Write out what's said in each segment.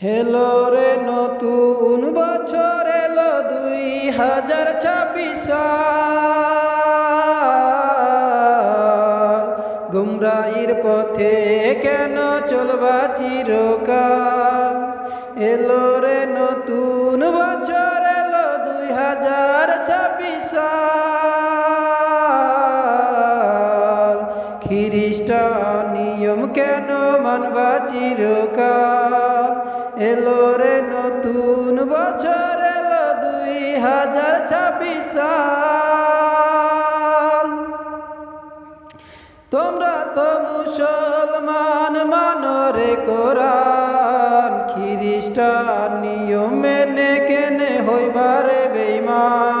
Hello রে নতুন বছর, এলো দুই হাজার ছাব্বিশ গুমরাইর পথে কেন চলবা চিরকাল? এলো রে নতুন বছর, এলো দুই হাজার ছাব্বিশ খ্রিস্টান নিয়ম কেন মানবা চিরকাল? এলো রে নতুন বছর, এলো দুই হাজার ছাব্বিশ সাল। তোমরা তো মুসলমান, মানো রে কোরআন। খ্রিস্টান নিয়ম মেনে কেনে হইবারে বেইমান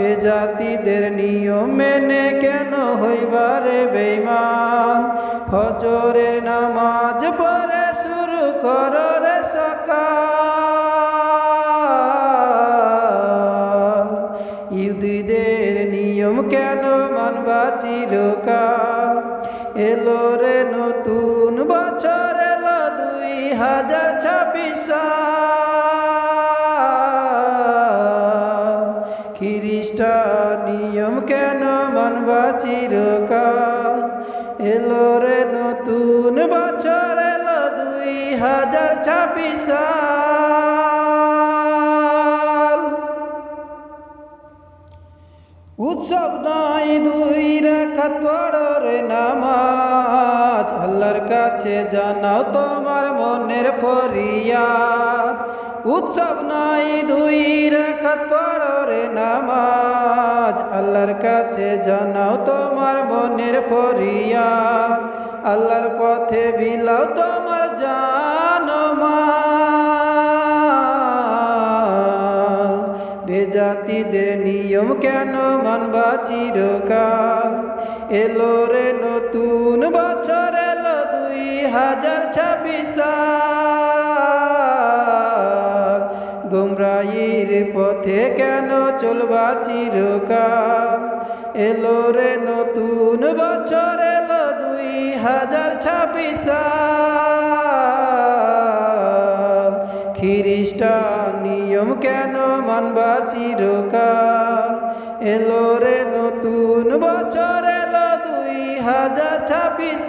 কোরআন জাতিদের নিয়ম মেনে কেন হইবারে বেইমান ফজরের নামাজ পড়ে শুরু করো রে সকাল। ইহুদিদের নিয়ম কেন মানবা চিরকাল? এলো রে নতুন বছর, এলো দুই হাজার ছাব্বিশ নিয়ম কেন মানবা চিরকাল? এলো রে নতুন বছর, এলো দুই হাজার ছাব্বিশ উৎসব নাই দুই রাখাত পড়ো রে নামাজ। আল্লাহর কাছে জানাও তোমার মনের ফরিয়াদ। উৎসব নাই দুই রাখাত পড়ো রে নামাজ। আল্লাহর কাছে জানাও তোমার মনের ফরিয়াদ আল্লাহর পথে বিলাও তোমার জানমাল। বেজাতিদের নিয়ম কেন মানবা চিরকাল? এলো রে নতুন বছর, এলো দুই হাজার ছাব্বিশ গুমরাইর পথে কেন চলবা চিরকাল? এলো রে নতুন বছর, এলো দুই হাজার ছাব্বিশ খ্রিস্টান নিয়ম কেন মানবা চিরকাল? এলো রে নতুন বছর, এলো দুই হাজার ছাব্বিশ